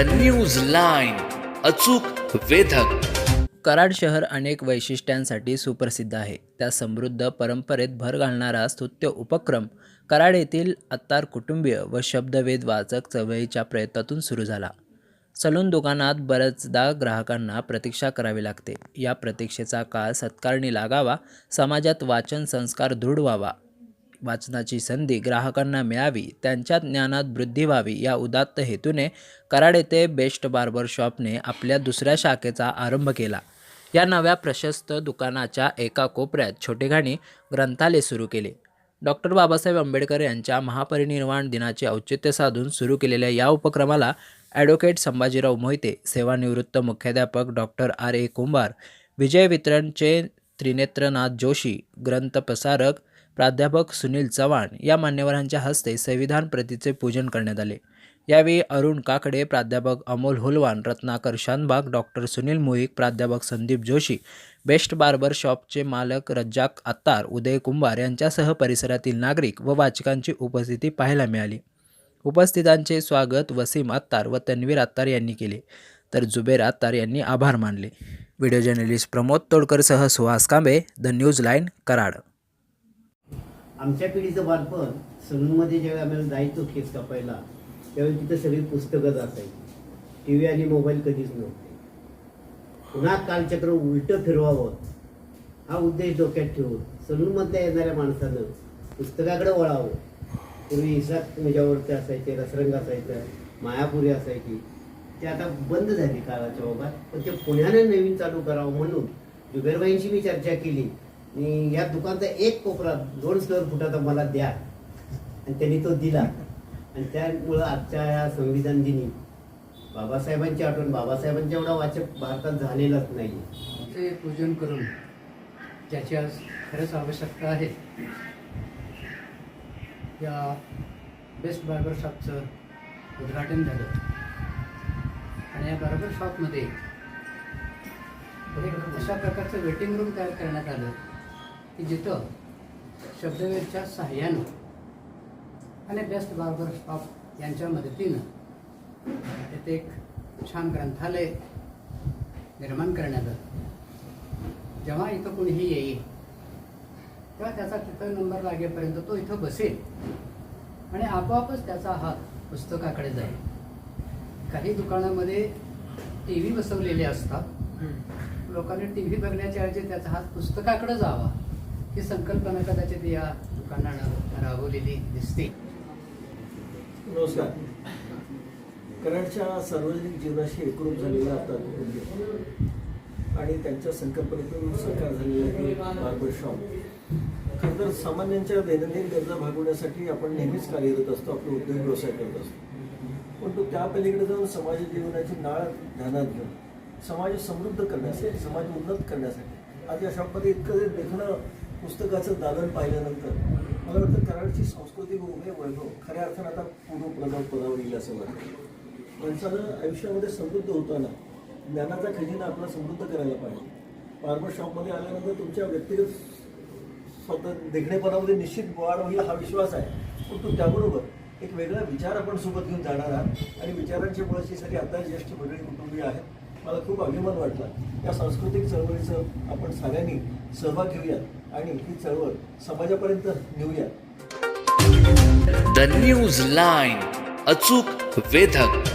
The news line अचूक वेधक. कराड शहर अनेक वैशिष्ट्यांसाठी सुप्रसिद्ध आहे. त्या समृद्ध परंपरेत भर घालणारा स्तुत्य उपक्रम कराड येथील अत्तार कुटुंबीय व शब्दवेद वाचक चवळीच्या प्रयत्नातून सुरू झाला. सलून दुकानात बऱ्याचदा ग्राहकांना प्रतीक्षा करावी लागते. या प्रतीक्षेचा काळ सत्कारणी लागावा समाजात वाचन संस्कार दृढ व्हावा वाचनाची संधी ग्राहकांना मिळावी त्यांच्या ज्ञानात वृद्धी व्हावी या उदात्त हेतूने कराड येथे बेस्ट बार्बर शॉपने आपल्या दुसऱ्या शाखेचा आरंभ केला. या नव्या प्रशस्त दुकानाच्या एका कोपऱ्यात छोटेखानी ग्रंथालय सुरू केले. डॉक्टर बाबासाहेब आंबेडकर यांच्या महापरिनिर्वाण दिनाचे औचित्य साधून सुरू केलेल्या या उपक्रमाला ॲडव्होकेट संभाजीराव मोहिते सेवानिवृत्त मुख्याध्यापक doctor R. A. Kumbhar Vijay वितरणचे Trinetranath Joshi ग्रंथप्रसारक प्राध्यापक सुनील चव्हाण या मान्यवरांच्या हस्ते संविधान प्रतीचे पूजन करण्यात आले. यावेळी अरुण काकडे प्राध्यापक अमोल हुलवान रत्नाकर शानबाग डॉक्टर सुनील मुईक प्राध्यापक संदीप जोशी बेस्ट बार्बर शॉपचे मालक रज्जाक अत्तार उदय कुंभार यांच्यासह परिसरातील नागरिक व वाचकांची उपस्थिती पाहायला मिळाली. उपस्थितांचे स्वागत वसीम अत्तार व तन्वीर अत्तार यांनी केले. तर जुबेर अत्तार यांनी आभार मानले. Video journalist Pramod तोडकरसह Suhas Kambe the news line Karad. आमच्या पिढीचं बालपण सलूनमध्ये ज्यावेळी आम्हाला जायचो केस कापायला त्यावेळी तिथं सगळी पुस्तकंच असायची टी व्ही आणि मोबाईल कधीच नव्हते. पुन्हा कालचक्र उलटं फिरवावं. हा उद्देश डोक्यात ठेवून सलूनमधल्या येणाऱ्या माणसानं पुस्तकाकडे वळावं. पूर्वी इसाक तुझ्यावरती असायचे रसरंग असायचं मायापुरी असायची. ते आता बंद झाली काळाच्या ओघात. पण ते पुण्याने नवीन चालू करावं म्हणून जुबेरबाईंशी मी चर्चा केली. या दुकानचा एक कोपरा दोन स्क्वेअर फुटाचा मला द्या. आणि त्यांनी तो दिला. आणि त्यामुळं आजच्या या संविधान दिनी बाबासाहेबांची आठवण बाबासाहेबांच्या एवढा वाचक भारतात झालेलाच नाही. ते पूजन करून ज्याची आज खरंच आवश्यकता आहे. या बेस्ट बार्बर शॉपचं उद्घाटन झालं. आणि या बार्बर शॉपमध्ये अशा प्रकारचं वेटिंग रूम तयार करण्यात आलं. की जिथं शब्दवेदच्या सहाय्यानं आणि बेस्ट बार्बर शॉप यांच्या मदतीनं येथे एक छान ग्रंथालय निर्माण करण्यात आलं. जेव्हा इथं कोणीही येईल तेव्हा त्याचा तिथं नंबर लागेपर्यंत तो इथं बसेल आणि आपोआपच त्याचा हात पुस्तकाकडे जाईल. काही दुकानामध्ये टी व्ही बसवलेले असतात. लोकांनी टी व्ही बघण्याच्या ऐवजी त्याचा हात पुस्तकाकडे जावा. ही संकल्पना कदाचित या दुकानानं राबवलेली दिसते. नमस्कार. कराडच्या सार्वजनिक जीवनाशी एकरूप झालेला आता आणि त्यांच्या संकल्पनेतून साकार झालेले बार्बर शॉप. खरं तर सामान्यांच्या दैनंदिन गरजा भागवण्यासाठी आपण नेहमीच कार्यरत असतो आपला उद्योग व्यवसाय करत असतो. पण तो त्या पलीकडे जाऊन समाज जीवनाची नाळ ध्यानात घेऊन समाज समृद्ध करण्यासाठी समाज उन्नत करण्यासाठी आज या शॉपमध्ये इतकं जे देखणं पुस्तकाचं दालन पाहिल्यानंतर मला वाटतं कराडची सांस्कृतिक उभे वैभव खऱ्या अर्थानं आता पूर्ण प्रभाव पदावर येईल असं वाटतं. माणसानं आयुष्यामध्ये समृद्ध होताना ज्ञानाचा खजिना आपला समृद्ध करायला पाहिजे. बार्बर शॉपमध्ये आल्यानंतर तुमच्या व्यक्तिगत स्वतः देखणेपणामध्ये निश्चित वाढ होईल हा विश्वास आहे. परंतु त्याबरोबर एक वेगळा विचार आपण सोबत घेऊन जाणार आहात आणि विचारांच्या मुळाशीसाठी आता ज्येष्ठ मंडळी कुटुंबीय आहेत. मला खूप अभिमान वाटला. या सांस्कृतिक चळवळीचं आपण सगळ्यांनी सहभाग घेऊयात आणि ही चळवळ समाजापर्यंत नेऊयात. द न्यूज लाईन अचूक वेधक.